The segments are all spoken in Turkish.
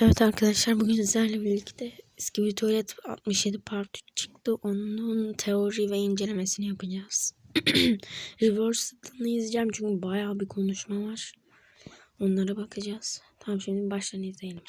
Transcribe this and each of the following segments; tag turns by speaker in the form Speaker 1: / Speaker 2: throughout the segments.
Speaker 1: Evet arkadaşlar bugün sizlerle birlikte Skibidi Tuvalet 67 Part 3 çıktı. Onun teori ve incelemesini yapacağız. Reversed'ını izleyeceğim çünkü bayağı bir konuşma var. Onlara bakacağız. Tamam şimdi baştan izleyelim.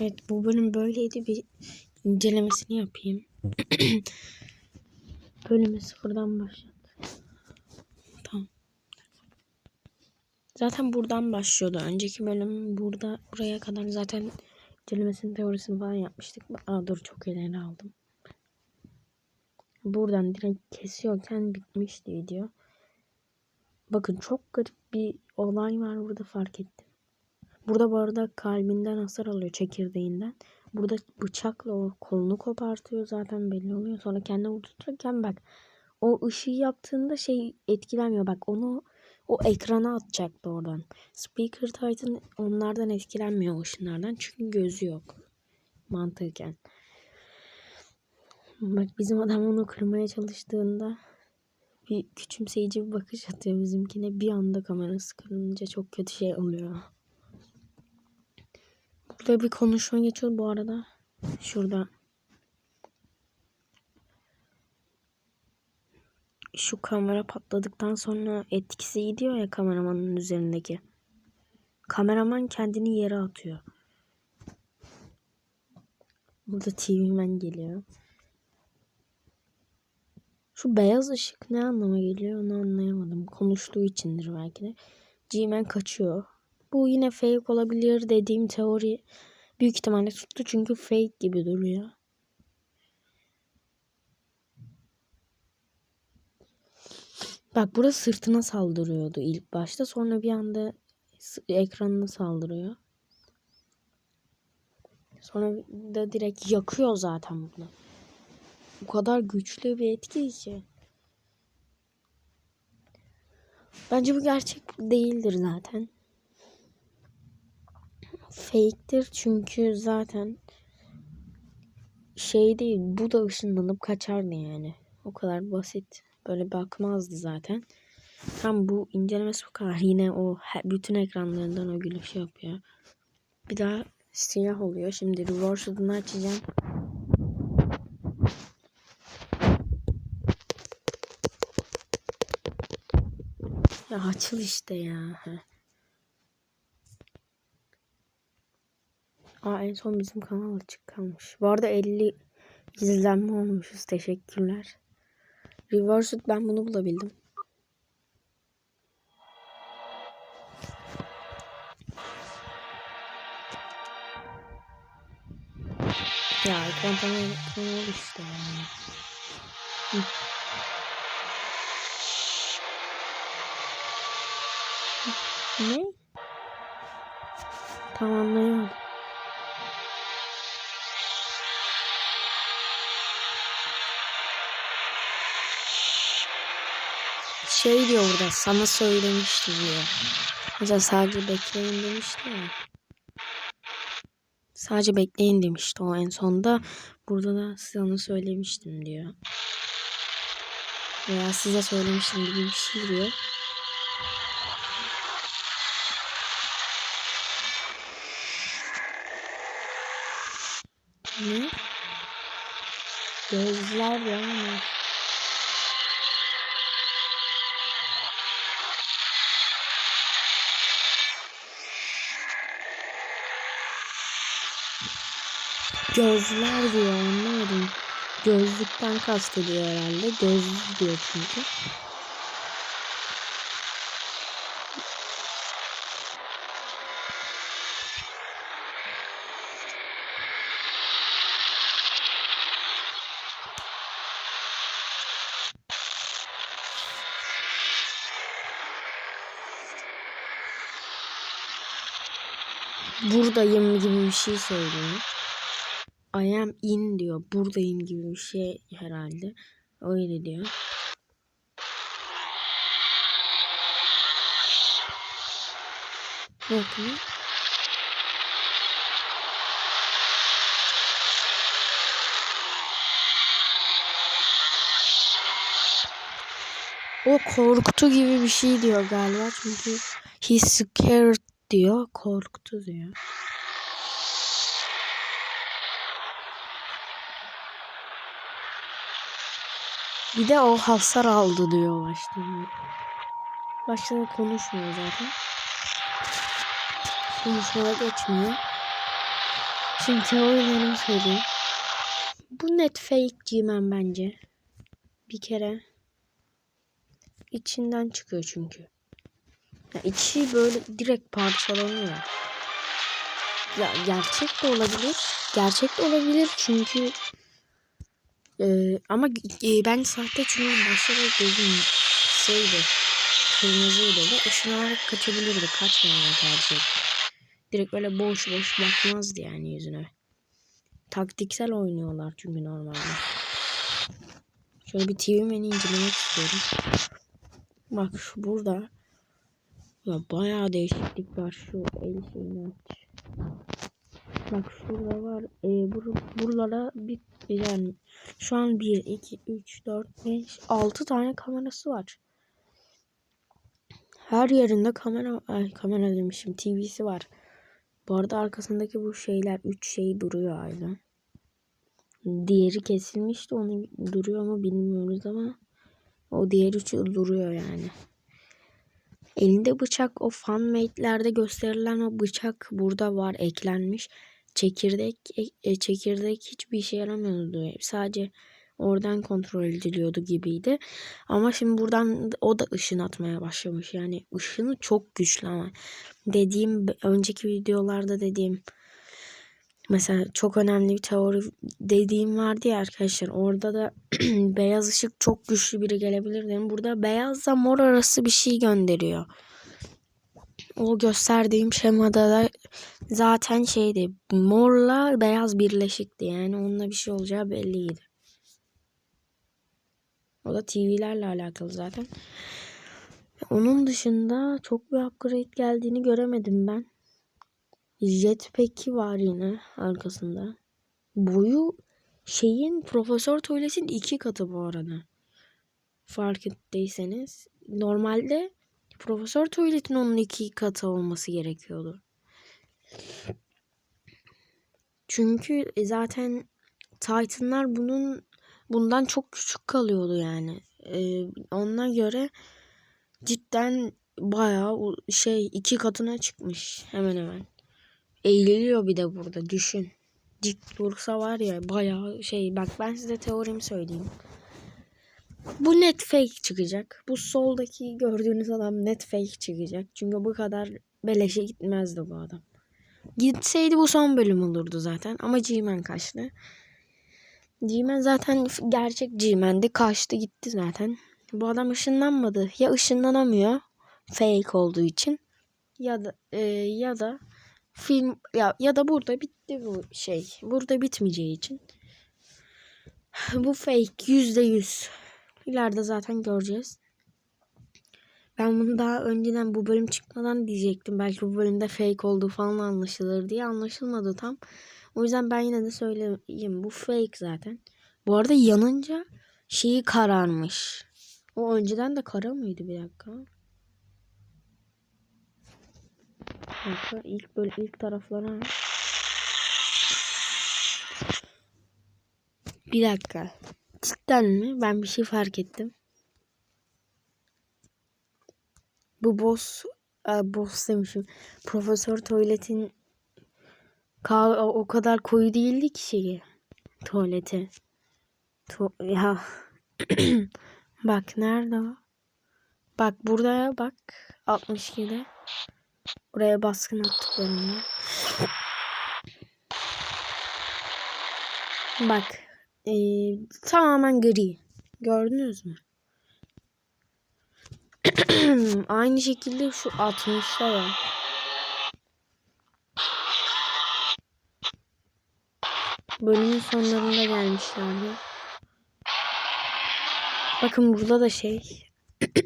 Speaker 1: Evet bu bölüm böyleydi bir incelemesini yapayım. Bölümü sıfırdan başlat. Tamam. Zaten buradan başlıyordu. Önceki bölüm burada buraya kadar zaten incelemesinin teorisini falan yapmıştık. Aa dur çok ileri aldım. Buradan direkt kesiyorken bitmişti video. Bakın çok garip bir olay var burada fark ettim. Burada bu arada kalbinden hasar alıyor çekirdeğinden. Burada bıçakla o kolunu kopartıyor zaten belli oluyor. Sonra kendini vurdururken bak o ışığı yaptığında şey etkilenmiyor. Bak onu o ekrana atacaktı oradan. Speaker Titan onlardan etkilenmiyor o ışınlardan. Çünkü gözü yok. Mantıken. Bak bizim adam onu kırmaya çalıştığında bir küçümseyici bir bakış atıyor bizimkine. Bir anda kamerası kırılınca çok kötü şey oluyor. Burada bir konuşma geçiyor bu arada. Şurada. Şu kamera patladıktan sonra etkisi gidiyor ya kameramanın üzerindeki. Kameraman kendini yere atıyor. Burada TV Man geliyor. Şu beyaz ışık ne anlama geliyor onu anlayamadım. Konuştuğu içindir belki de. G-Man kaçıyor. Bu yine fake olabilir dediğim teori büyük ihtimalle tuttu çünkü fake gibi duruyor. Bak burası sırtına saldırıyordu ilk başta. Sonra bir anda ekranına saldırıyor. Sonra da direkt yakıyor zaten bunu. Bu kadar güçlü bir etki ki. Bence bu gerçek değildir zaten fake'tir çünkü zaten şey değil bu da ışınlanıp kaçardı yani. O kadar basit. Böyle bakmazdı zaten. Tam bu incelemesi bu kadar. Yine o bütün ekranlarından o gülüş yapıyor. Bir daha siyah oluyor. Şimdi reverse'ını açacağım. Ya açıl işte ya. Heh. Aa, en son bizim kanal açık kalmış. Bu arada 50 izlenme olmuşuz. Teşekkürler. Reversed ben bunu bulabildim. Ya ekran panel işte. Hı. Ne? Tamamlayamadım. Şey diyor burada sana söylemiştim diyor. Mesela sadece bekleyin demişti ya. Sadece bekleyin demişti o en sonda. Burada da sana söylemiştim diyor. Veya size söylemiştim gibi bir şey diyor. Ne? Gözler ya Gözler diyor anlamadım. Gözlükten kastediyor herhalde. Gözlük diyor çünkü. Buradayım gibi bir şey söylüyor. I am in diyor. Buradayım gibi bir şey herhalde. Öyle diyor. Bakın. O korktu gibi bir şey diyor galiba çünkü he's scared diyor korktu diyor. Bir de o hasar aldı diyor başta. Başta konuşmuyor zaten. Konuşmaya geçmiyor. Şimdi teorilerimi söyleyeyim. Bu net fake G-Man bence. Bir kere içinden çıkıyor çünkü. Ya içi böyle direkt parçalanıyor. Ya gerçek de olabilir. Gerçek de olabilir çünkü ama e, ben sahte çünkü başta gözüm şeydi kırmızıydı ve ışınlanarak kaçabilirdi. Kaçmamaya tercih etti. Direkt böyle boş boş bakmazdı yani yüzüne. Taktiksel oynuyorlar çünkü normalde. Şöyle bir TV menü incelemek istiyorum. Bak şu burada. Ya bayağı değişiklik var şu el şeyini. Bak şurada var. E, bur buralara bir yani şu an 1, 2, 3, 4, 5, 6 tane kamerası var. Her yerinde kamera, ay kamera demişim TV'si var. Bu arada arkasındaki bu şeyler 3 şey duruyor aynı. Diğeri kesilmişti onu duruyor mu bilmiyoruz ama o diğer üçü duruyor yani. Elinde bıçak o fanmate'lerde gösterilen o bıçak burada var eklenmiş. Çekirdek e, çekirdek hiçbir işe yaramıyordu. Sadece oradan kontrol ediliyordu gibiydi. Ama şimdi buradan o da ışın atmaya başlamış. Yani ışını çok güçlü ama dediğim önceki videolarda dediğim mesela çok önemli bir teori dediğim vardı ya arkadaşlar. Orada da beyaz ışık çok güçlü biri gelebilir dedim. Burada beyazla mor arası bir şey gönderiyor. O gösterdiğim şemada da zaten şeydi morla beyaz birleşikti yani onunla bir şey olacağı belliydi. O da TV'lerle alakalı zaten. Onun dışında çok bir upgrade geldiğini göremedim ben. Jetpack'i var yine arkasında. Boyu şeyin Profesör Tuvalet'in iki katı bu arada. Fark ettiyseniz. Normalde Profesör Tuvalet'in onun iki katı olması gerekiyordu. Çünkü e, zaten Titan'lar bunun bundan çok küçük kalıyordu yani. Ee, ona göre cidden bayağı şey iki katına çıkmış hemen hemen. Eğiliyor bir de burada düşün. Dik dursa var ya bayağı şey bak ben size teorimi söyleyeyim. Bu net fake çıkacak. Bu soldaki gördüğünüz adam net fake çıkacak. Çünkü bu kadar beleşe gitmezdi bu adam. Gitseydi bu son bölüm olurdu zaten. Ama G-Man kaçtı. G-Man zaten gerçek G-Man'di. Kaçtı gitti zaten. Bu adam ışınlanmadı. Ya ışınlanamıyor. Fake olduğu için. ya da e, ya da film ya ya da burada bitti bu şey. Burada bitmeyeceği için. Bu fake yüzde yüz. İleride zaten göreceğiz. Ben bunu daha önceden bu bölüm çıkmadan diyecektim. Belki bu bölümde fake olduğu falan anlaşılır diye anlaşılmadı tam. O yüzden ben yine de söyleyeyim. Bu fake zaten. Bu arada yanınca şeyi kararmış. O önceden de kara mıydı bir dakika? Dakika ilk böyle ilk taraflara. Bir dakika. Cidden mi? Ben bir şey fark ettim. Bu boss e, boss demişim. Profesör Tuvaletin o kadar koyu değildi ki şeyi. Tuvaleti. Tu ya. bak nerede o? Bak buraya bak. 62'de. Oraya baskın attıklarında. Bak. E, tamamen gri. Gördünüz mü? Aynı şekilde şu 60'da var. Bölümün sonlarında gelmişlerdi. Bakın burada da şey.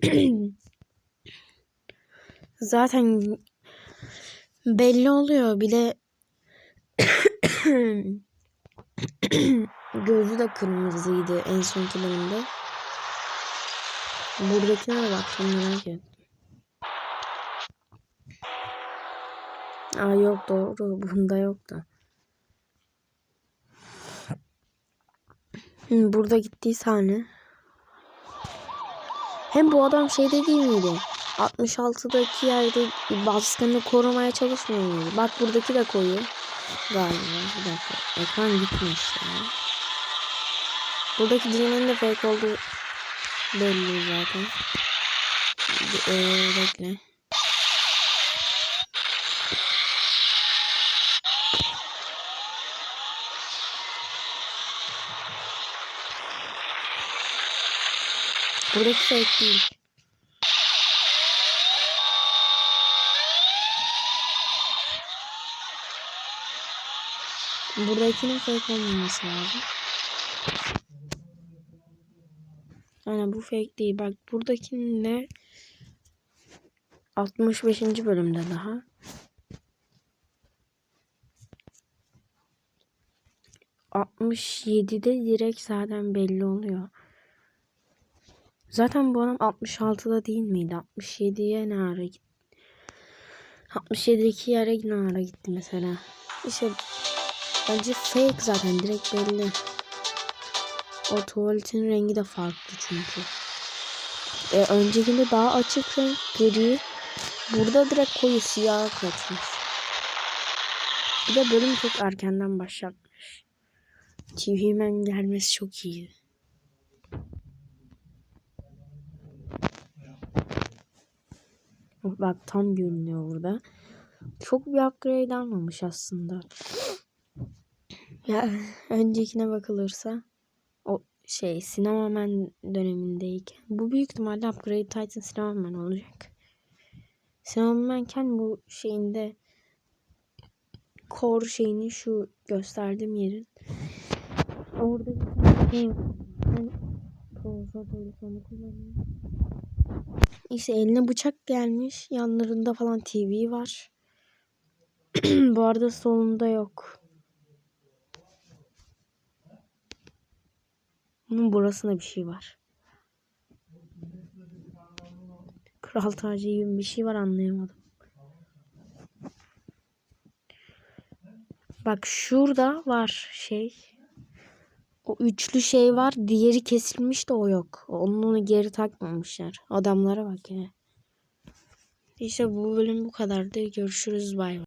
Speaker 1: Zaten belli oluyor. Bir de gözü de kırmızıydı en sonki bölümde. Buradakine baktım merak ettim. Aa yok doğru. Bunda yok da. Hı, Burada gittiği sahne. Hem bu adam şey de değil miydi? 66'daki yerde baskını korumaya çalışmıyor muydu? Bak buradaki de koyu. Galiba. Bir dakika. Ekran gitmiş ya. Buradaki Dream'in de fake olduğu belli zaten. Ee, bekle. Buradaki fake değil. Buradakinin fake olmaması lazım. Aynen bu fake değil. Bak buradaki ne? 65. bölümde daha. Altmış yedide direkt zaten belli oluyor. Zaten bu adam 66'da değil miydi? 67'ye ne ara gitti? 67'deki yere ne ara gitti mesela? İşte bence fake zaten direkt belli. O tuvaletin rengi de farklı çünkü. E, öncekinde daha açık renk gri. Burada direkt koyu siyah kaçmış. Bir de bölüm çok erkenden başlatmış. TV'men gelmesi çok iyi. Bak tam görünüyor burada. Çok bir upgrade almamış aslında. Ya öncekine bakılırsa şey Sinemaman dönemindeyken bu büyük ihtimalle Upgrade Titan Sinemaman olacak. Sinemamanken bu şeyinde core şeyini şu gösterdiğim yerin orada bir Tolkien'i kullanıyorum. İşte eline bıçak gelmiş. Yanlarında falan TV var. bu arada solunda yok. Bunun burasında bir şey var. Kral tacı gibi bir şey var anlayamadım. Bak şurada var şey. O üçlü şey var. Diğeri kesilmiş de o yok. Onun onu geri takmamışlar. Adamlara bak ya. İşte bu bölüm bu kadardı. Görüşürüz bay bay.